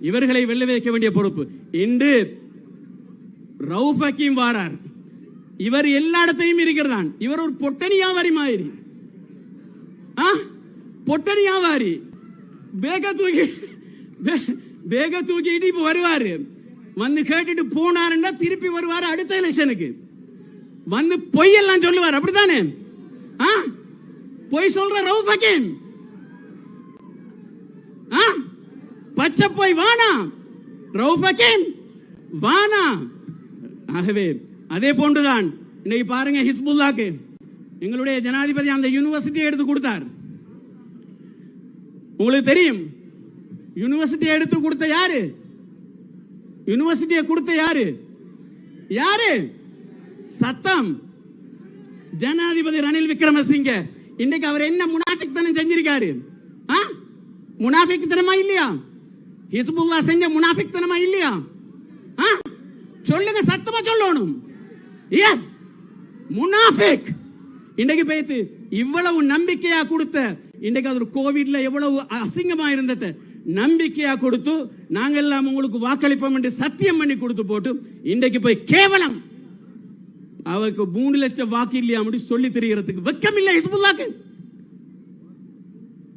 இவர்களை வெல்ல வைக்க வேண்டிய பொறுப்பு. இன்று ரவுஃப் ஹக்கீம் வாரார். இவர் எல்லா இடத்தையும் இருக்கிறதான் இவர் ஒரு பொட்டனியாவாரி மாதிரி. பொட்டனியாவாரி வேக பேக தூக்கி வேக தூக்கிட்டு இப்ப வருவாரு. வந்து கேட்டுட்டு போனாருன்னா திருப்பி வருவாரு அடுத்த எலெக்ஷனுக்கு வந்து பொய்யெல்லாம் சொல்லுவார். அப்படித்தானே? பொய் சொல்ற ரவுஃப் ஹக்கீம். பச்சை போய் வானா வானா? ஆகவே அதே போன்றுதான் இன்னைக்கு பாருங்க ஹிஸ்புல்லாக்கு. எங்களுடைய ஜனாதிபதி அந்த யூனிவர்சிட்டியை எடுத்து கொடுத்தார். உங்களுக்கு தெரியும் யூனிவர்சிட்டியை எடுத்து கொடுத்த யாரு? யூனிவர்சிட்டியை கொடுத்த யாரு? யாரு? சத்தம். ஜனாதிபதி ரணில் விக்ரமசிங்க. இன்னைக்கு அவர் என்ன முனாஃபிக்தனம் செஞ்சிருக்காரு? முனாஃபிக் தனமா இல்லையா? ஹிஸ்புல்லா செஞ்ச முனாஃபிக்தனமா இல்லையா? ஆ? சொல்லுங்க சத்தமா சொல்லணும். எஸ் முனாஃபிக். இன்னைக்கு பேத்து இவ்வளவு நம்பிக்கையா கொடுத்த இன்னைக்கு அது ஒரு கோவிட்ல எவ்வளவு அசிங்கமா இருந்தது நம்பிக்கையா கொடுத்து நாங்க எல்லாம் உங்களுக்கு வாக்களிப்போம் என்று சத்தியம் பண்ணி கொடுத்து போட்டு இன்றைக்கு போய் கேவலம். அவருக்கு மூணு லட்சம் வாக்கு இல்லையா அப்படி சொல்லி தெரிகிறதுக்கு வெக்கம் இல்லை ஹிஸ்புல்லாக்கு.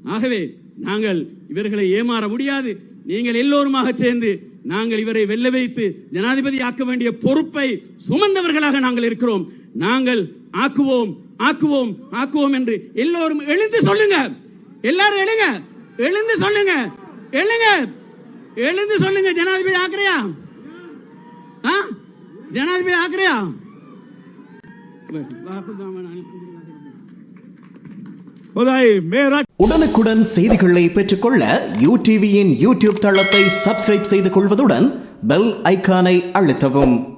ஆகவே நாங்கள் இவர்களை ஏமாற முடியாது. நீங்கள் எல்லோருமாக சேர்ந்து நாங்கள் இவரை வெல்ல வைத்து ஜனாதிபதி ஆக்க வேண்டிய பொறுப்பை சுமந்தவர்களாக நாங்கள் இருக்கிறோம். நாங்கள் ஆக்குவோம் ஆக்குவோம் ஆக்குவோம் என்று எல்லோரும் எழுந்து சொல்லுங்க. எல்லாரும் எழுங்க. எழுந்து சொல்லுங்க. எழுங்க. எழுந்து சொல்லுங்க. ஜனாதிபதி ஆக்குறியா? ஜனாதிபதி ஆக்குறியா? உடனுக்குடன் செய்திகளை பெற்றுக்கொள்ள யூ டிவியின் யூடியூப் தளத்தை சப்ஸ்கிரைப் செய்து கொள்வதுடன் பெல் ஐக்கானை அழுத்தவும்.